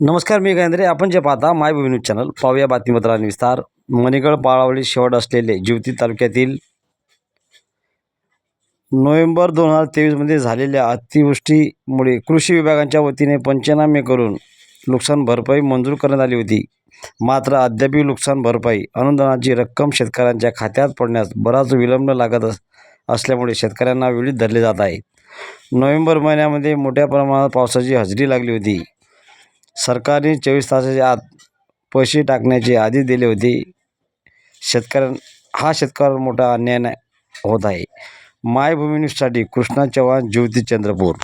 नमस्कार मी गायंद्रे आपण जे पाहता मायभूमी न्यूज चॅनल पाहूया बातमीपत्र आणि विस्तार. मणिगड पाळावली शेवट असलेले ज्योती तालुक्यातील नोव्हेंबर दोन हजार तेवीसमध्ये झालेल्या अतिवृष्टीमुळे कृषी विभागांच्या वतीने पंचनामे करून नुकसान भरपाई मंजूर करण्यात आली होती. मात्र अद्यापही नुकसान भरपाई अनुदानाची रक्कम शेतकऱ्यांच्या खात्यात पडण्यास बराच विलंब लागत अस असल्यामुळे शेतकऱ्यांना वेळीत धरले जात आहे. नोव्हेंबर महिन्यामध्ये मोठ्या प्रमाणात पावसाची हजेरी लागली होती. सरकारने चोवीस तासाच्या आत पैसे टाकण्याचे आदेश दिले होते. शेतकऱ्यां हा शेतकऱ्यावर मोठा अन्याय होत आहे. मायभूमी न्यूजसाठी कृष्णा चव्हाण ज्योती चंद्रपूर.